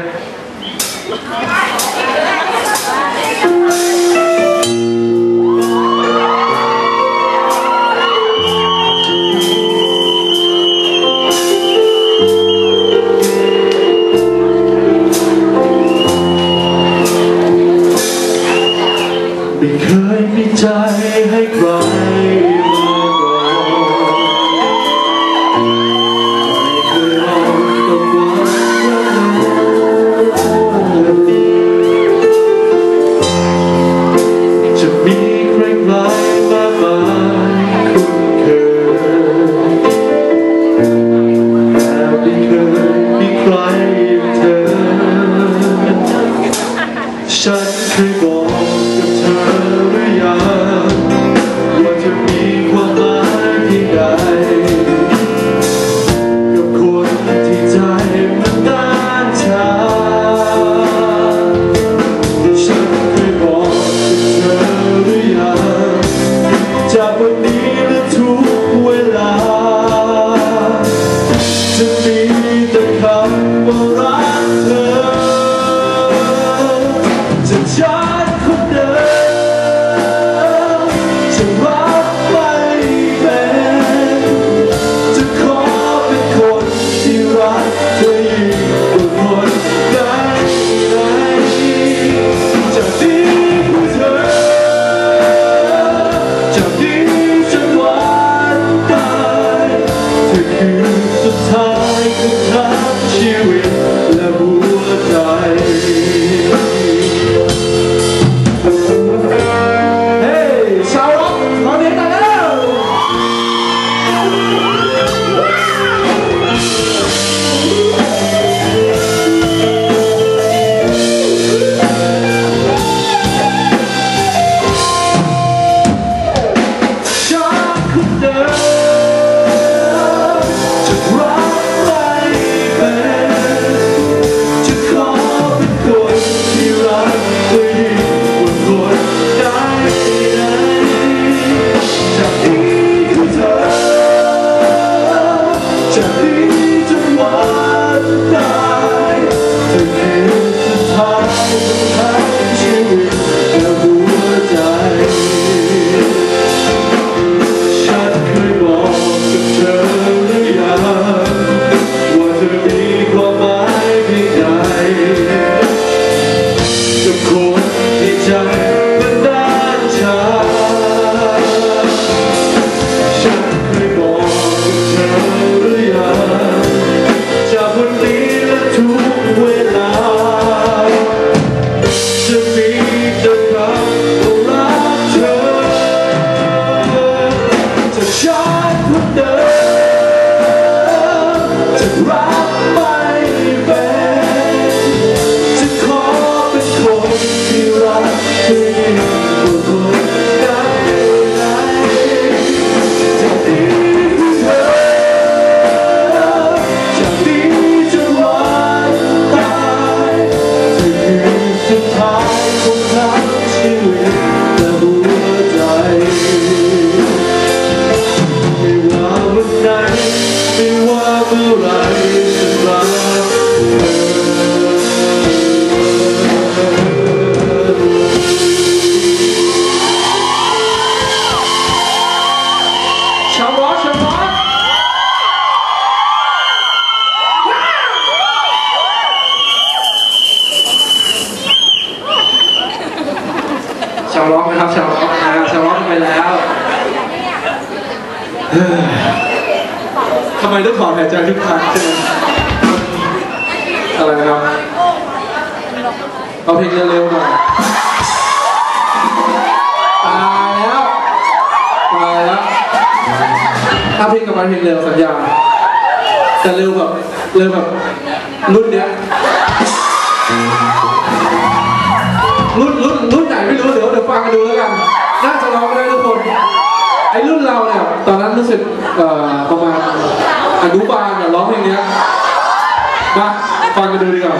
ไม่เคยมีใจให้ใคร to win. าวร้องนะครับชาวร้องนะครัชาวร้องไปแล้วทำไมต้องถอนหายใจทุกครั้งใช่ไหมอะไรครับเอาเพลงเร็วๆหน่อยตายแล้วตายแล้วถ้าเพลงกับมันเพลงเร็วสัญญาจะเร็วแบบเร็วแบบรุ่นเนี้ยรุ่นรุ่นรุ่นไหนไม่รู้ มาดูแล้วกัน น่าจะร้องได้ทุกคน ไอ้รุ่นเราเนี่ย ตอนนั้นรู้สึกประมาณอนุบาลเนี่ยร้องเพลงเนี้ยมาฟังกันดูดีกว่า